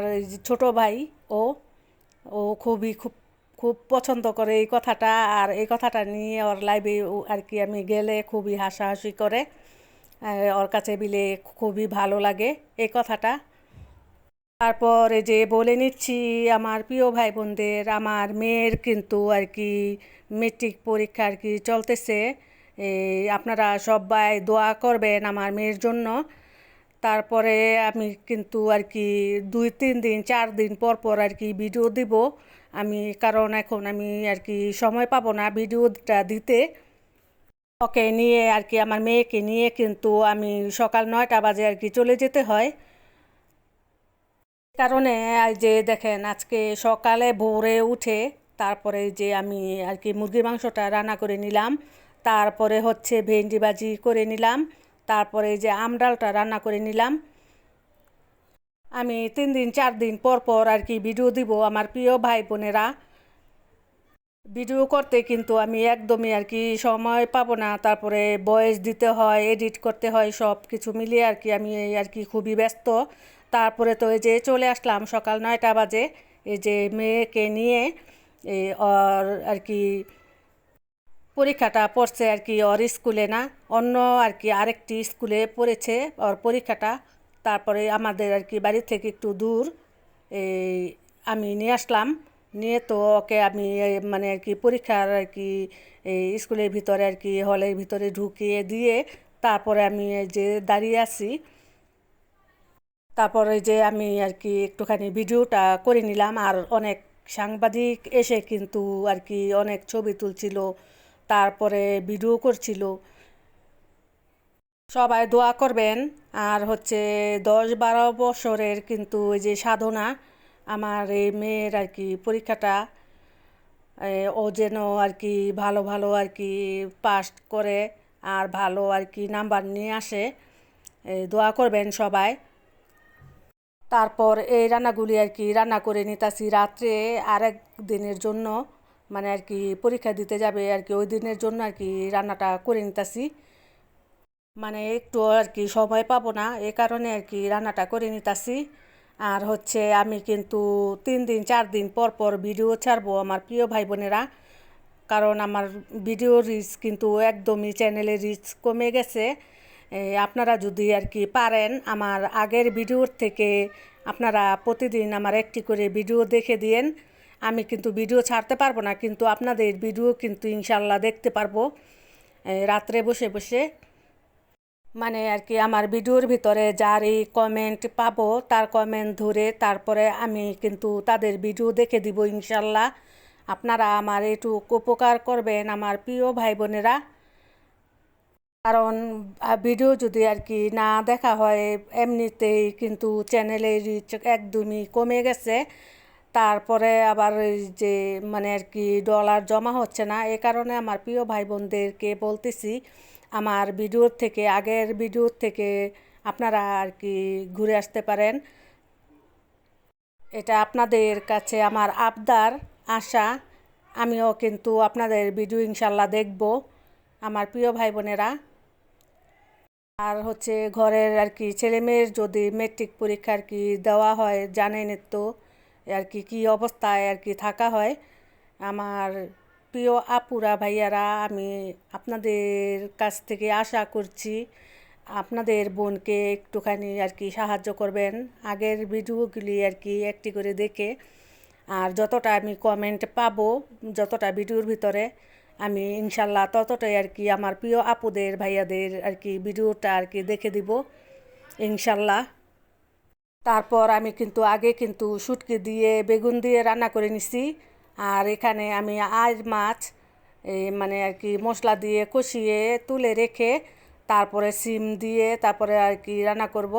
আর যে ছোট ভাই, ও ও খুবই খুব খুব পছন্দ করে এই কথাটা। আর এই কথাটা নিয়ে ওর লাইভে আর কি আমি গেলে খুবই হাসাহাসি করে। ওর কাছে বিলে খুবই ভালো লাগে এই কথাটা। তারপর যে বলে নিচ্ছি, আমার প্রিয় ভাই বোনদের আমার মেয়ের কিন্তু আর কি মেট্রিক পরীক্ষা আর কি চলতেছে। আপনারা সবাই দোয়া করবেন আমার মেয়ের জন্য। তারপরে আমি কিন্তু আর কি দুই, তিন দিন, চার দিন পর পর আর কি ভিডিও দিব। আমি, কারণ এখন আমি আর কি সময় পাবো না ভিডিওটা দিতে। ওকে নিয়ে আর কি আমার মেয়েকে নিয়ে কিন্তু আমি সকাল নয়টা বাজে আর কি চলে যেতে হয়। কারণে যে দেখেন আজকে সকালে ভোরে উঠে তারপরে যে আমি আর কি মুরগির মাংসটা রান্না করে নিলাম। তারপরে হচ্ছে ভেন্ডি ভাজি করে নিলাম। তারপরে এই যে আম ডালটা রান্না করে নিলাম। আমি তিন দিন, চার দিন পর পর আর কি ভিডিও দিব আমার প্রিয় ভাই বোনেরা। ভিডিও করতে কিন্তু আমি একদমই আর কি সময় পাবো না, তারপরে ভয়েস দিতে হয় এডিট করতে হয়, সব কিছু মিলিয়ে আর কি আমি এই আর কি খুবই ব্যস্ত। তারপরে তো এই যে চলে আসলাম সকাল নয়টা বাজে, এই যে মেয়েকে নিয়ে আর কি পরীক্ষাটা পড়ছে আর কি ওর স্কুলে না, অন্য আর কি আরেকটি স্কুলে পড়েছে ওর পরীক্ষাটা। তারপরে আমাদের আর কি বাড়ি থেকে একটু দূর, এই আমি নিয়ে আসলাম। নিয়ে তো ওকে আমি মানে আর কি পরীক্ষার আর কি এই স্কুলের ভিতরে আর কি, হলের ভিতরে ঢুকিয়ে দিয়ে তারপরে আমি যে দাঁড়িয়ে আছি। তারপরে যে আমি আর কি একটুখানি ভিডিওটা করে নিলাম। আর অনেক সাংবাদিক এসে কিন্তু আর কি অনেক ছবি তুলছিল। তারপরে ভিডিও করছিল। সবাই দোয়া করবেন। আর হচ্ছে দশ বারো বছরের কিন্তু ওই যে সাধনা, আমার এই মেয়ের আর কি পরীক্ষাটা ও যেন আর কি ভালো ভালো আর কি পাস করে আর ভালো আর কি নাম্বার নিয়ে আসে দোয়া করবেন সবাই। তারপর এই রান্নাগুলি আর কি রান্না করে নিতাছি রাত্রে আরেক দিনের জন্য। মানে আর কি পরীক্ষা দিতে যাবে আর কি, ওই দিনের জন্য আর কি রান্নাটা করে নিতাছি। মানে একটু আর কি সময় পাবো না, এ কারণে আর কি রান্নাটা করে নিতাছি। আর হচ্ছে আমি কিন্তু তিন দিন, চার দিন পর পর ভিডিও ছাড়বো আমার প্রিয় ভাই বোনেরা কারণ আমার ভিডিও রিচ কিন্তু একদমই চ্যানেলে রিচ কমে গেছে। আপনারা যদি আর কি পারেন আমার আগের ভিডিওর থেকে আপনারা প্রতিদিন আমার একটি করে ভিডিও দেখে দিয়েন। আমি কিন্তু ভিডিও ছাড়তে পারব না, কিন্তু আপনাদের ভিডিও কিন্তু ইনশাল্লাহ দেখতে পারব। রাত্রে বসে বসে। মানে আর কি আমার ভিডিওর ভিতরে যার এই কমেন্ট পাবো, তার কমেন্ট ধরে তারপরে আমি কিন্তু তাদের ভিডিও দেখে দিব ইনশাল্লাহ আপনারা আমার একটু উপকার করবেন আমার প্রিয় ভাই বোনেরা কারণ ভিডিও যদি আর কি না দেখা হয়, এমনিতেই কিন্তু চ্যানেলের রিচ একদমই কমে গেছে। তারপরে আবার যে মানে আর কি ডলার জমা হচ্ছে না, এ কারণে আমার প্রিয় ভাই বোনদেরকে বলতেছি, আমার ভিডিওর থেকে, আগের ভিডিওর থেকে আপনারা আর কি ঘুরে আসতে পারেন। এটা আপনাদের কাছে আমার আবদার, আশা। আমিও কিন্তু আপনাদের ভিডিও ইনশাল্লাহ দেখব, আমার প্রিয় ভাই বোনেরা আর হচ্ছে ঘরের আর কি ছেলে মেয়ের যদি মেট্রিক পরীক্ষা আর কি দেওয়া হয়, জানেন তো আর কি, কী অবস্থায় আর কি থাকা হয়। আমার প্রিয় আপুরা, ভাইয়ারা, আমি আপনাদের কাছ থেকে আশা করছি আপনাদের বোনকে একটুখানি আর কি সাহায্য করবেন। আগের ভিডিওগুলি আর কি একটি করে দেখে, আর যতটা আমি কমেন্ট পাবো, যতটা ভিডিওর ভিতরে, আমি ইনশাল্লাহ ততটাই আর কি আমার প্রিয় আপুদের, ভাইয়াদের আর কি ভিডিওটা আর কি দেখে দিব, ইনশাল্লাহ। তারপর আমি কিন্তু আগে কিন্তু শুটকি দিয়ে, বেগুন দিয়ে রান্না করে নিছি। আর এখানে আমি আজ মাছ এই মানে আর কি মশলা দিয়ে কষিয়ে তুলে রেখে তারপরে সিম দিয়ে তারপরে আর কি রান্না করব।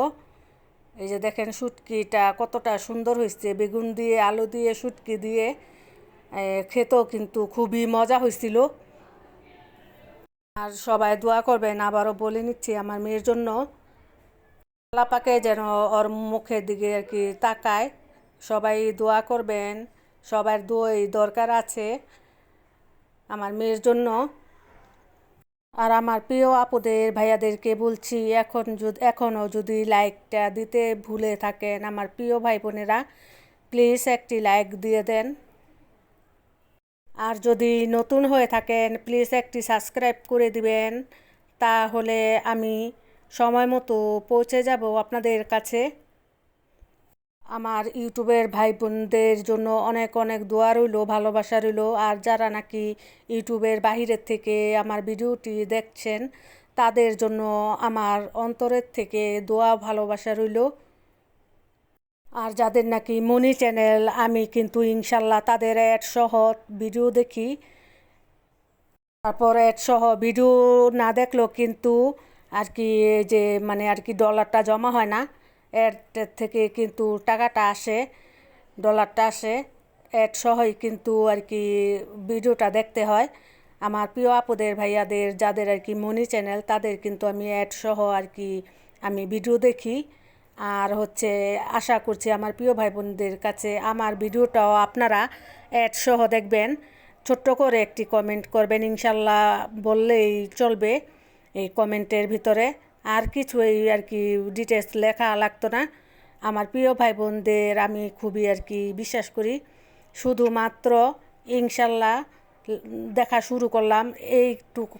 এই যে দেখেন শুটকিটা কতটা সুন্দর হয়েছে। বেগুন দিয়ে, আলু দিয়ে, শুটকি দিয়ে খেতেও কিন্তু খুবই মজা হয়েছিল। আর সবাই দোয়া করবেন, আবারও বলে নিচ্ছি আমার মেয়ের জন্য। আল্লাহ পাকে যেন ওর মুখের দিকে আর কি তাকায়। সবাই দোয়া করবেন, সবার দোয়াই দরকার আছে আমার মেয়ের জন্য। আর আমার প্রিয় আপুদের, ভাইয়াদেরকে বলছি, এখন যদি, এখনও যদি লাইকটা দিতে ভুলে থাকেন আমার প্রিয় ভাই বোনেরা প্লিজ একটি লাইক দিয়ে দেন। আর যদি নতুন হয়ে থাকেন, প্লিজ একটি সাবস্ক্রাইব করে দিবেন। তাহলে আমি সময় মতো পৌঁছে যাব আপনাদের কাছে। আমার ইউটিউবের ভাই বোনদের জন্য অনেক অনেক দোয়া রইল, ভালোবাসা রইল। আর যারা নাকি ইউটিউবের বাহিরের থেকে আমার ভিডিওটি দেখছেন, তাদের জন্য আমার অন্তরের থেকে দোয়া, ভালোবাসা রইল। আর যাদের নাকি মনি চ্যানেল, আমি কিন্তু ইনশাল্লাহ তাদের অ্যাড সহ ভিডিও দেখি। তারপর অ্যাড সহ ভিডিও না দেখলেও কিন্তু আর কি যে মানে আর কি ডলারটা জমা হয় না অ্যাড থেকে কিন্তু টাকাটা আসে ডলারটা আসে অ্যাড সহই কিন্তু আর কি ভিডিওটা দেখতে হয়। আমার প্রিয় আপুদের, ভাইয়াদের, যাদের আর কি মনি চ্যানেল তাদের কিন্তু আমি অ্যাড সহ আর কি আমি ভিডিও দেখি। আর হচ্ছে আশা করছি আমার প্রিয় ভাই বোনদের কাছে আমার ভিডিওটাও আপনারা অ্যাড সহ দেখবেন। ছোট্ট করে একটি কমেন্ট করবেন, ইনশাল্লাহ বললেই চলবে। এই কমেন্টের ভিতরে আর কিছু এই আর কি ডিটেলস লেখা লাগতো না। আমার প্রিয় ভাই বোনদের আমি খুবই আর কি বিশ্বাস করি। শুধুমাত্র ইনশাল্লাহ দেখা শুরু করলাম। এইটুকু